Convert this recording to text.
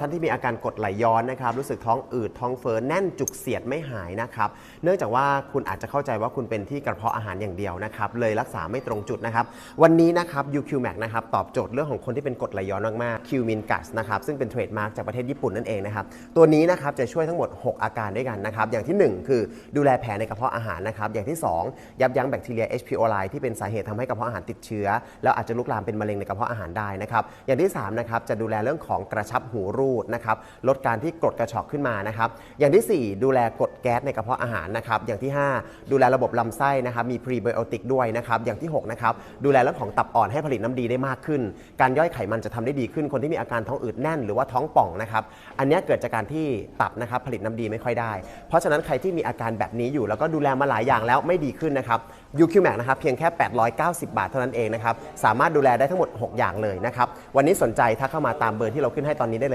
ท่านที่มีอาการกดไหลย้อนนะครับ รู้สึกท้องอืดท้องเฟ้อแน่นจุกเสียดไม่หายนะครับ เนื่องจากว่าคุณอาจจะเข้าใจว่าคุณเป็นที่กระเพาะอาหารอย่างเดียวนะครับ เลยรักษาไม่ตรงจุดนะครับ วันนี้นะครับ UQMAX นะครับตอบโจทย์เรื่องของคนที่เป็นกดไหลย้อนมากๆ Qmin Gas นะครับซึ่งเป็นเทรดมาร์กจากประเทศญี่ปุ่นนั่นเองนะครับ ตัวนี้นะครับจะช่วยทั้งหมด 6 อาการด้วยกันนะครับ อย่างทีหนึ่1 คือดูแลแผลในกระเพาะอาหารนะครับ อย่างที่ 2 ยับยั้งแบคทีเรีย H. pylori ที่เป็นสาเหตุทำให้กระเพาะอาหารติดเชื้อ แล้วอาจจะลุกลามเป็นมะเร็งในกระเพาะอาหารได้นะครับ อย่างที่3นะครับจะดูแลเรื่องของกระชับหูรูดนะครับลดการที่กรดกระชอกขึ้นมานะครับอย่างทีสี่ 4 ดูแลกรดแก๊สในกระเพาะอาหารนะครับอย่างที่ 5 ดูแลระบบลำไส้นะครับมีพรีไบโอติกด้วยนะครับอย่างที่6นะครับดูแลเรื่องของตับอ่อนให้ผลิตน้ำดีได้มากขึ้น การย่อยไขมันจะทำได้ดีขึ้น คนที่มีอาการท้องอืดแน่นหรือว่าท้องป่องนะครับอันนี้เกิดจากการที่ตับนะครับผลิตน้ำดีไม่ค่อยได้ เพราะฉะนั้นใครที่มีอาการแบบนี้อยู่ แล้วก็ดูแลมาหลายอย่างแล้วไม่ดีขึ้นนะครับ UQMAX นะครับเพียงแค่ 890 บาทเท่านั้นเองนะครับสามารถดูแลได้ทั้งหมด 6 อย่างเลยนะครับวันนี้สนใจถ้าเข้ามาตามเบอร์ที่เราขึ้นให้ตอนนี้ได้เลย